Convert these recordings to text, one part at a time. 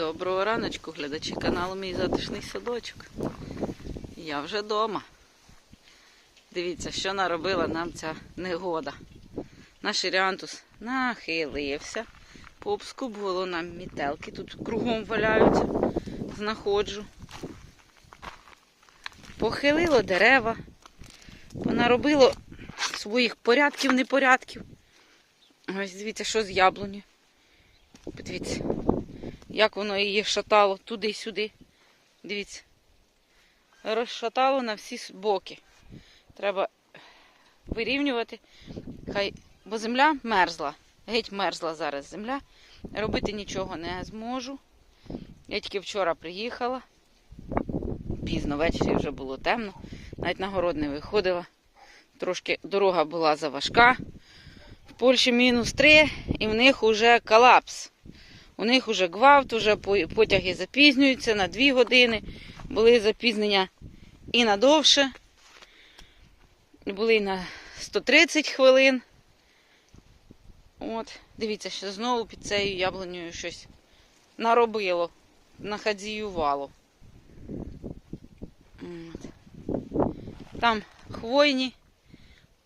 Доброго раночку, глядачі каналу Мій затишний садочок. Я вже вдома. Дивіться, що наробила нам ця негода. Наш Іріантус нахилився, пообскубувало нам мітелки. Тут кругом валяються, знаходжу. Похилило дерева, понаробило своїх порядків, непорядків. Ось дивіться, що з яблуні. Подивіться, як воно її шатало туди-сюди. Дивіться. Розшатало на всі боки. Треба вирівнювати. Хай, бо земля мерзла. Геть мерзла зараз земля. Робити нічого не зможу. Я тільки вчора приїхала. Пізно ввечері вже було темно. Навіть на город не виходила. Трошки дорога була заважка. В Польщі мінус 3 і в них уже колапс. У них уже гвалт, уже потяги запізнюються на 2 години. Були запізнення і на довше. Були на 130 хвилин. От, дивіться, що знову під цією яблунею щось наробило, нахадзіювало. От. Там хвойні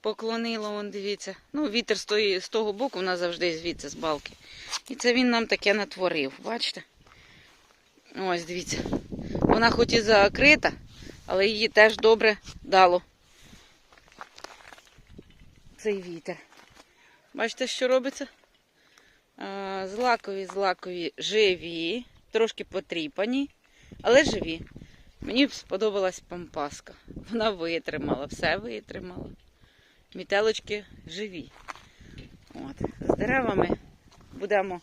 поклонило, вон, дивіться. Ну, вітер з того боку, у нас завжди звідси з балки. І це він нам таке натворив, бачите? Ось, дивіться. Вона хоч і закрита, але її теж добре дало. Цей вітер. Бачите, що робиться? Злакові, злакові живі, трошки потріпані, але живі. Мені сподобалась пампаска. Вона витримала, все витримала. Мітелочки живі. От. З деревами будемо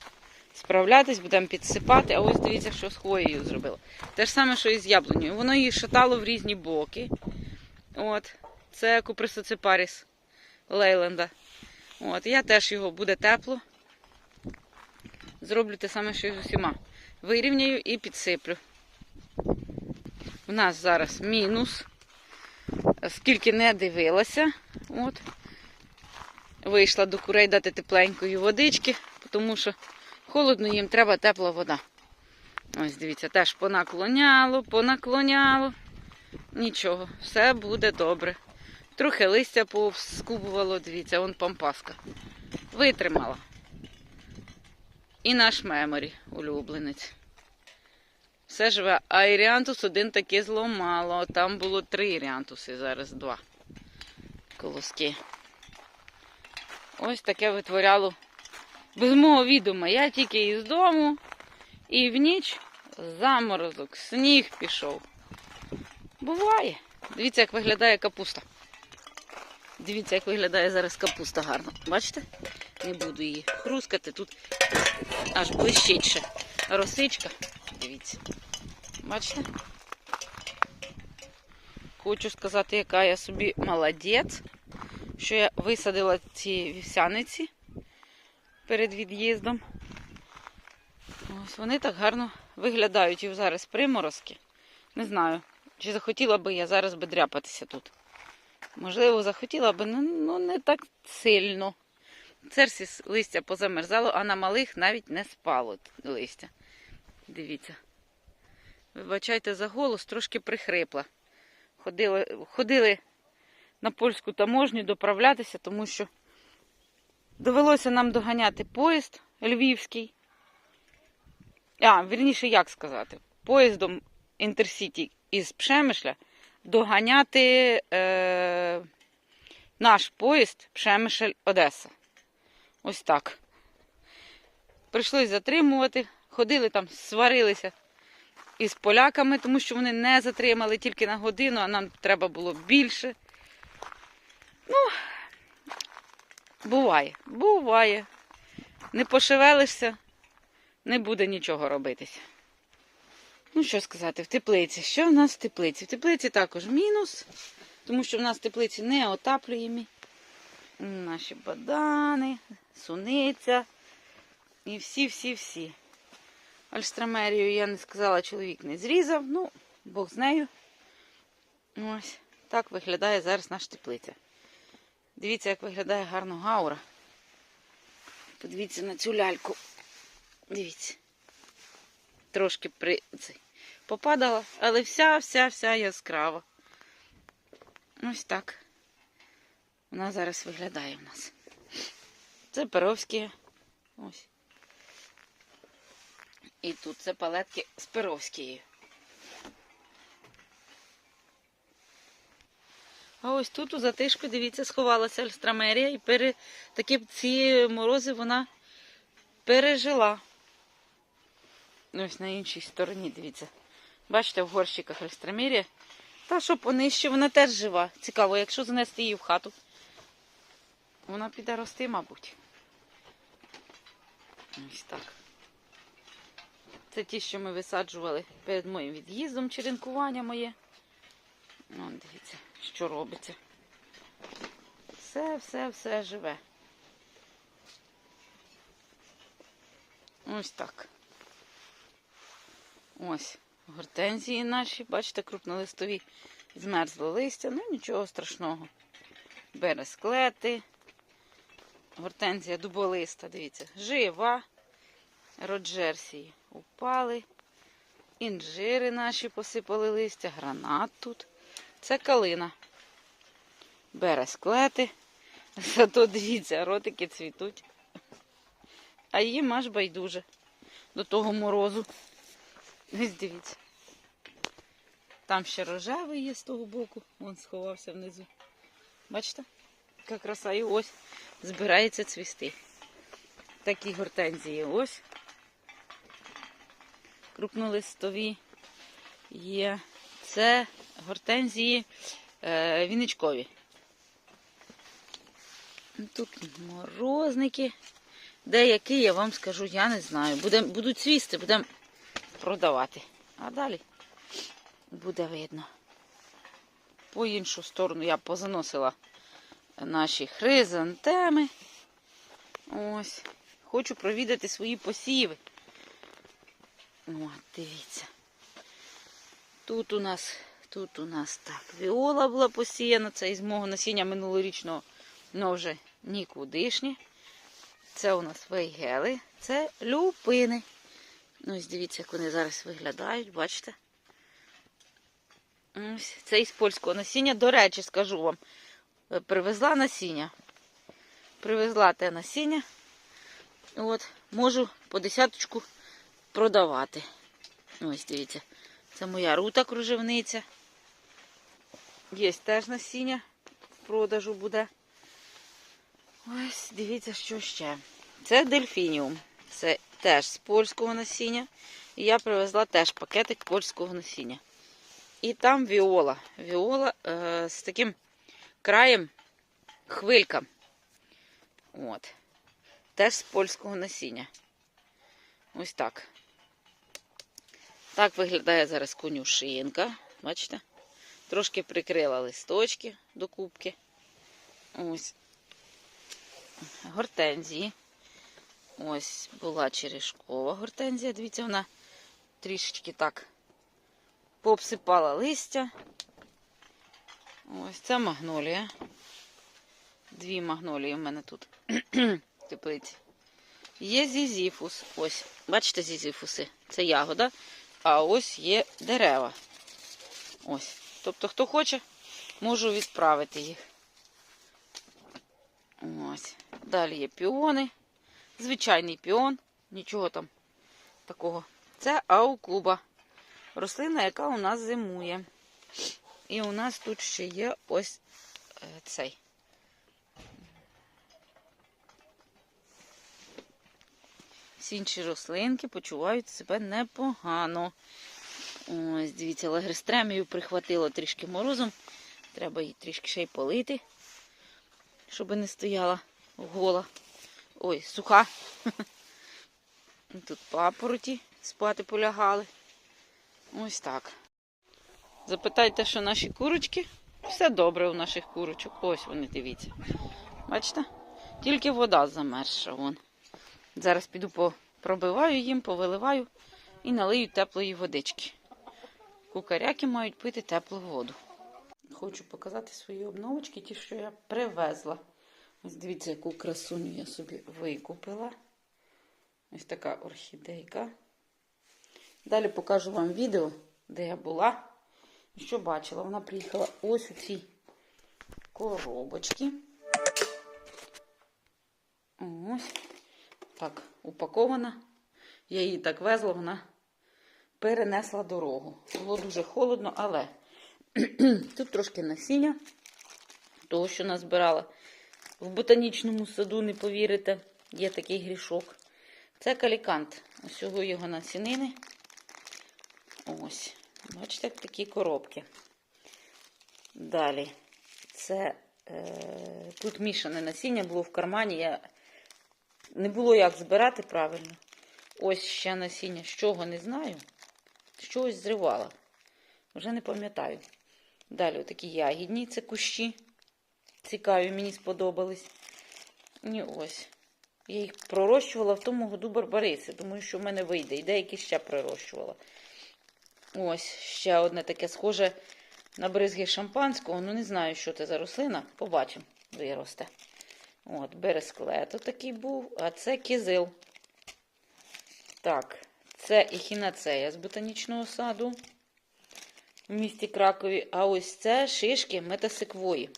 справлятись, будемо підсипати. А ось дивіться, що з хвоєю зробила. Те ж саме, що і з яблунею. Воно її шатало в різні боки. От. Це куприсоципаріс Лейленда. От. Я теж його буде тепло. Зроблю те саме, що і з усіма. Вирівняю і підсиплю. У нас зараз мінус. Скільки не дивилася. От. Вийшла до курей дати тепленької водички, тому що холодно їм треба тепла вода. Ось дивіться, теж понаклоняло, понаклоняло. Нічого, все буде добре. Трохи листя повскубувало, дивіться, вон пампаска. Витримала. І наш меморі, улюбленець. Все живе. А іріантус один таки зломало. Там було три іріантуси, зараз два колоски. Ось таке витворяло без мого відома. Я тільки із дому і в ніч заморозок, сніг пішов. Буває. Дивіться, як виглядає капуста. Дивіться, як виглядає зараз капуста гарно. Бачите? Не буду її хрускати. Тут аж блищить росичка. Дивіться. Бачите? Хочу сказати, яка я собі молодець, що я висадила ці вівсяниці перед від'їздом. Ось вони так гарно виглядають і зараз приморозки. Не знаю, чи захотіла би я зараз би дряпатися тут. Можливо, захотіла би, ну, ну не так сильно. Церсі листя позамерзало, а на малих навіть не спало листя. Дивіться. Вибачайте за голос, трошки прихрипла. Ходили, ходили на польську таможню доправлятися, тому що довелося нам доганяти поїзд львівський. А, вірніше, як сказати, поїздом Інтерсіті із Пшемишля доганяти е, наш поїзд Пшемишель-Одеса. Ось так. Прийшлось затримувати, ходили там, сварилися із поляками, тому що вони не затримали тільки на годину, а нам треба було більше. Ну, буває, буває. Не пошевелишся, не буде нічого робитися. Ну, що сказати, в теплиці. Що в нас в теплиці? В теплиці також мінус, тому що в нас теплиці не отаплюємі. Наші бадани, суниця і всі-всі-всі. Альстромерію я не сказала, чоловік не зрізав, ну, Бог з нею. Ось так виглядає зараз наша теплиця. Дивіться, як виглядає гарно гаура. Подивіться на цю ляльку. Дивіться. трошки при... цей, попадала, але вся, вся, вся яскрава. Ось так. Вона зараз виглядає в нас. Це перовські. Ось. І тут це палетки з перовськією. А ось тут у затишку, дивіться, сховалася альстрамерія і пере... такі ці морози вона пережила. Ось на іншій стороні, дивіться. Бачите, в горщиках альстрамерія. Та що понижче, вона теж жива. Цікаво, якщо занести її в хату, вона піде рости, мабуть. Ось так. Це ті, що ми висаджували перед моїм від'їздом, черенкування моє. Вон, дивіться, що робиться. Все, все, все живе. Ось так. Ось гортензії наші, бачите, крупнолистові. Змерзло листя, ну нічого страшного. Бересклети. Гортензія дуболиста, дивіться, жива. Роджерсії упали. Інжири наші посипали листя, гранат тут. Це калина. Бересклети. Зато дивіться, ротики цвітуть. А їм аж байдуже до того морозу. Ось дивіться. Там ще рожевий є з того боку. Вон сховався внизу. Бачите? Яка краса і ось збирається цвісти. Такі гортензії ось. Крупнолистові є. Це гортензії е, віничкові. Тут морозники. Деякі, я вам скажу, я не знаю. Будем, будуть цвісти, будемо продавати. А далі буде видно. По іншу сторону я позаносила наші хризантеми. Ось. Хочу провідати свої посіви. О, дивіться. Тут у нас, тут у нас так, віола була посіяна. Це із мого насіння минулорічного, але вже нікудишнє. Це у нас вейгели, це люпини. Ну, ось дивіться, як вони зараз виглядають, бачите? Ось це із польського насіння. До речі, скажу вам, е, привезла насіння. Привезла те насіння. От, можу по десяточку продавати. Ось, дивіться. Це моя рута кружевниця. Є теж насіння в продажу буде. Ось, дивіться, що ще. Це дельфініум. Це теж з польського насіння. І я привезла теж пакетик польського насіння. І там віола. Віола е, з таким краєм хвилька. От. Теж з польського насіння. Ось так. Так виглядає зараз конюшинка. Бачите? Трошки прикрила листочки до кубки. Ось. Гортензії. Ось була черешкова гортензія. Дивіться, вона трішечки так пообсипала листя. Ось це магнолія. Дві магнолії в мене тут теплиці. Є зізіфус. Ось, бачите, зізіфуси? Це ягода. А ось є дерева. Ось. Тобто, хто хоче, можу відправити їх. Ось. Далі є піони. Звичайний піон, нічого там такого. Це аукуба. Рослина, яка у нас зимує. І у нас тут ще є ось е, цей. Всі інші рослинки почувають себе непогано. Ось, дивіться, лагерстремію прихватило трішки морозом. Треба її трішки ще й полити, щоб не стояла гола. Ой, суха. Тут папороті спати полягали. Ось так. Запитайте, що наші курочки. Все добре у наших курочок. Ось вони, дивіться. Бачите? Тільки вода замерзша. Вон. Зараз піду пробиваю їм, повиливаю і налию теплої водички. Кукаряки мають пити теплу воду. Хочу показати свої обновочки, ті, що я привезла. Ось дивіться, яку красуню я собі викупила. Ось така орхідейка. Далі покажу вам відео, де я була. Що бачила? Вона приїхала ось у цій коробочці. Ось. Так, упакована. Я її так везла, вона перенесла дорогу. Було дуже холодно, але тут трошки насіння того, що назбирала. В ботанічному саду, не повірите, є такий грішок. Це калікант. Ось його насінини. Ось. Бачите, такі коробки. Далі. Це е, тут мішане насіння було в кармані. Я... Не було як збирати правильно. Ось ще насіння. З чого не знаю. Чогось зривала. Вже не пам'ятаю. Далі такі ягідні, це кущі. Цікаві, мені сподобались. І ось. Я їх пророщувала в тому году барбариси. Думаю, що в мене вийде. І деякі ще пророщувала. Ось ще одне таке схоже на бризги шампанського. Ну, не знаю, що це за рослина. Побачимо, виросте. От, бересклето такий був, а це кизил. Так, це ехінацея з ботанічного саду в місті Кракові. А ось це шишки метасиквої.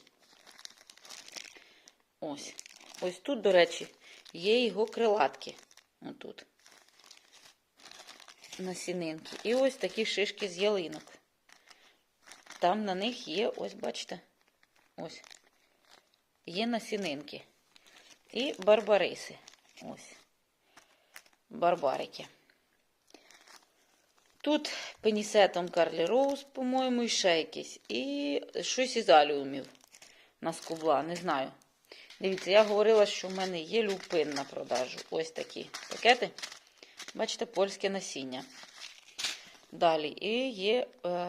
Ось. Ось тут, до речі, є його крилатки. Отут. Насінинки. І ось такі шишки з ялинок. Там на них є, ось, бачите, ось. Є насінинки. І барбариси. Ось. Барбарики. Тут пенісетом Карлі Роуз, по-моєму, і ще якийсь. І щось із аліумів наскубла, не знаю. Дивіться, я говорила, що в мене є люпин на продажу. Ось такі пакети. Бачите, польське насіння. Далі і є е,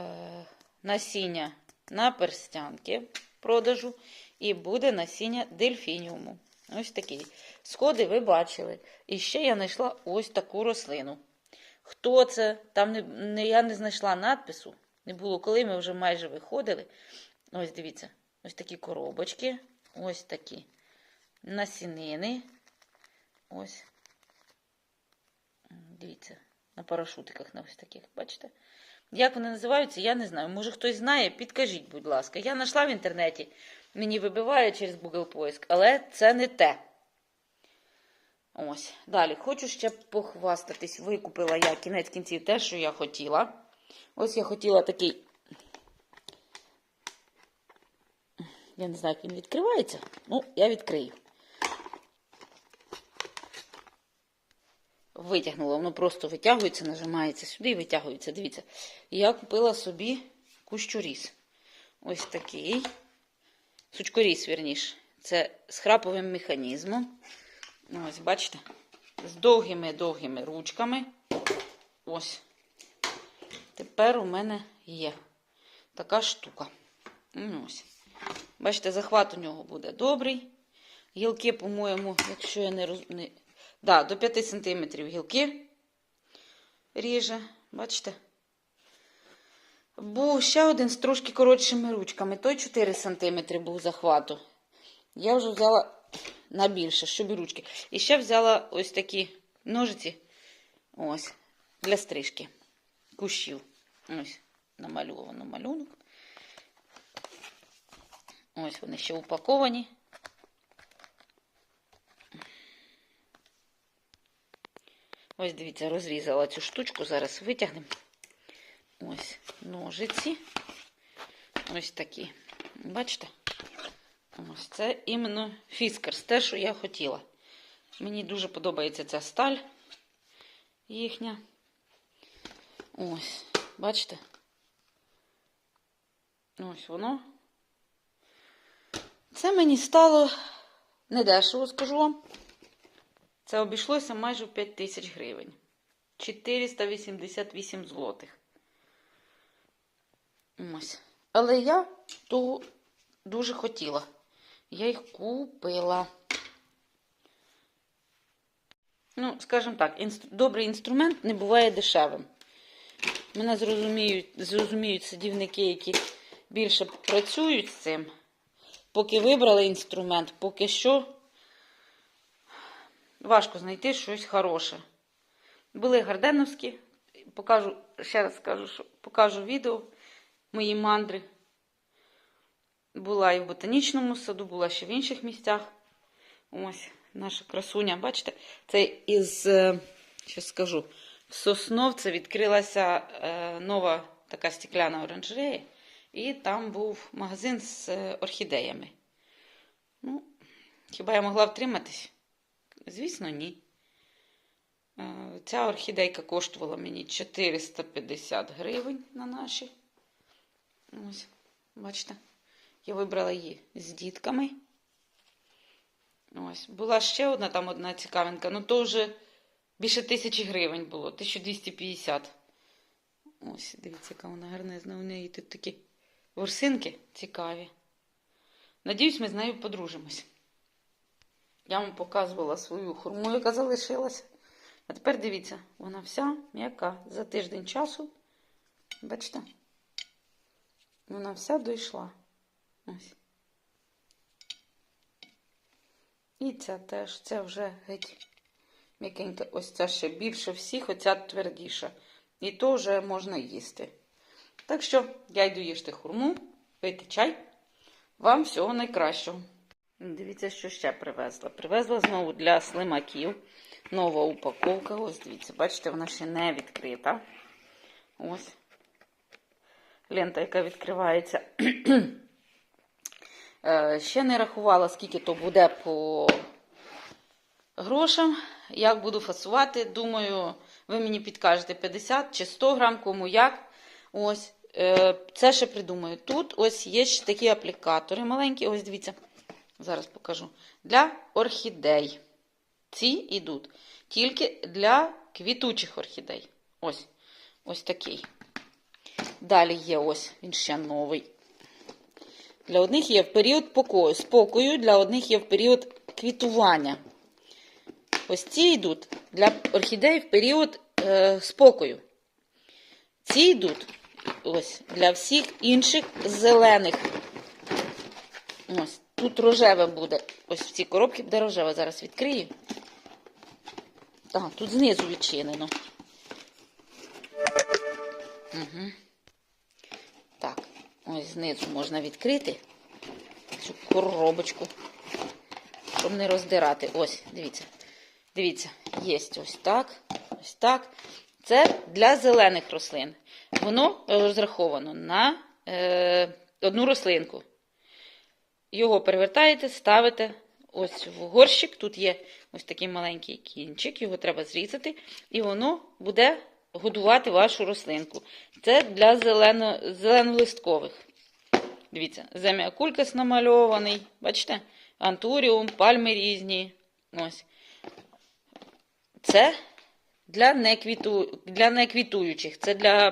насіння на перстянки продажу. І буде насіння дельфініуму. Ось такі. Сходи ви бачили. І ще я знайшла ось таку рослину. Хто це? Там не, не, я не знайшла надпису. Не було коли, ми вже майже виходили. Ось дивіться, ось такі коробочки. Ось такі насінини. Ось. Дивіться, на парашутиках на ось таких, бачите? Як вони називаються, я не знаю. Може хтось знає, підкажіть, будь ласка. Я знайшла в інтернеті, мені вибиває через Google поиск, але це не те. Ось. Далі. Хочу ще похвастатись. Викупила я кінець кінців те, що я хотіла. Ось я хотіла такий. Я не знаю, як він відкривається. Ну, я відкрию. Витягнула, воно просто витягується, нажимається сюди і витягується. Дивіться. Я купила собі кущуріс. Ось такий. Сучкоріс, вірніш. Це з храповим механізмом. Ось, бачите? З довгими-довгими ручками. Ось. Тепер у мене є така штука. Ну, Ось. Бачите, захват у нього буде добрий. Гілки, по-моєму, якщо я не розумію. Да, до 5 см гілки ріже, бачите? Був ще один з трошки коротшими ручками. Той 4 см був захвату. Я вже взяла на більше, щоб ручки. І ще взяла ось такі ножиці ось, для стрижки кущів. Ось, намальовано малюнок. Ось вони ще упаковані. Ось, дивіться, розрізала цю штучку, зараз витягнемо. Ось ножиці. Ось такі. Бачите? Ось це іменно фіскарс, те, що я хотіла. Мені дуже подобається ця сталь їхня. Ось, бачите? Ось воно. Це мені стало недешево, скажу вам. Це обійшлося майже в 5 тисяч гривень. 488 злотих. Ось. Але я то дуже хотіла. Я їх купила. Ну, скажімо так, інст... добрий інструмент не буває дешевим. Мене зрозуміють, зрозуміють садівники, які більше працюють з цим. Поки вибрали інструмент, поки що важко знайти щось хороше. Були гарденовські, покажу, ще раз скажу, що покажу відео мої мандри. Була і в ботанічному саду, була ще в інших місцях. Ось наша красуня, бачите, це із, е, що скажу, в Сосновце відкрилася е, нова така стекляна оранжерея, і там був магазин з е, орхідеями. Ну, хіба я могла втриматись? Звісно, ні. Ця орхідейка коштувала мені 450 гривень на наші. Ось, бачите, я вибрала її з дітками. Ось, була ще одна там одна цікавинка, ну то вже більше тисячі гривень було, 1250. Ось, дивіться, яка вона гарнезна. У неї тут такі ворсинки цікаві. Надіюсь, ми з нею подружимось. Я вам показувала свою хурму, яка залишилася. А тепер дивіться, вона вся м'яка. За тиждень часу, бачите, вона вся дійшла. Ось. І ця теж, ця вже геть м'якенька. Ось ця ще більше всіх, оця твердіша. І то вже можна їсти. Так що я йду їсти хурму, пити чай. Вам всього найкращого. Дивіться, що ще привезла. Привезла знову для слимаків. Нова упаковка. Ось дивіться, бачите, вона ще не відкрита. Ось. Лента, яка відкривається. Е, Ще не рахувала, скільки то буде по грошам. Як буду фасувати, думаю, ви мені підкажете 50 чи 100 грам, кому як. Ось. Е, Це ще придумаю. Тут ось є ще такі аплікатори маленькі. Ось дивіться. Зараз покажу. Для орхідей. Ці йдуть тільки для квітучих орхідей. Ось. Ось такий. Далі є ось, він ще новий. Для одних є в період покою, спокою, для одних є в період квітування. Ось ці йдуть для орхідей в період е, спокою. Ці йдуть ось для всіх інших зелених. Ось, тут рожеве буде. Ось в цій коробці буде рожеве. Зараз відкрию. А, тут знизу відчинено. Угу. Ось знизу можна відкрити цю коробочку, щоб не роздирати. Ось, дивіться. Дивіться, є ось так, ось так. Це для зелених рослин. Воно розраховано на е, одну рослинку. Його перевертаєте, ставите ось в горщик. Тут є ось такий маленький кінчик, його треба зрізати, і воно буде годувати вашу рослинку. Це для зелено, зеленолисткових. Дивіться, зем'якулькас намальований. Бачите? Антуріум, пальми різні. Ось. Це для, неквіту... для неквітуючих, це для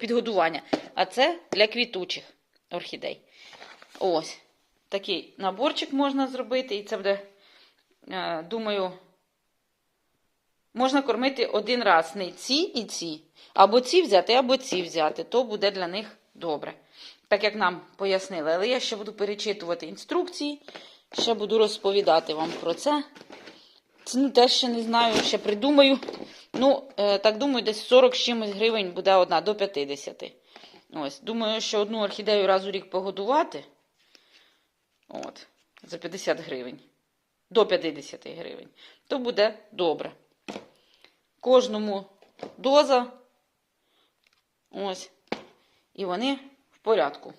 підгодування. А це для квітучих орхідей. Ось. Такий наборчик можна зробити, і це буде, е, думаю, можна кормити один раз. Не ці і ці. Або ці взяти, або ці взяти. То буде для них добре. Так як нам пояснили. Але я ще буду перечитувати інструкції, ще буду розповідати вам про це. Ціну теж ще не знаю, ще придумаю. Ну, е, так думаю, десь 40 з чимось гривень буде одна до 50. Ось. Думаю, що одну орхідею раз у рік погодувати. От, за 50 гривень. До 50 гривень. То буде добре. Кожному доза. Ось. І вони в порядку.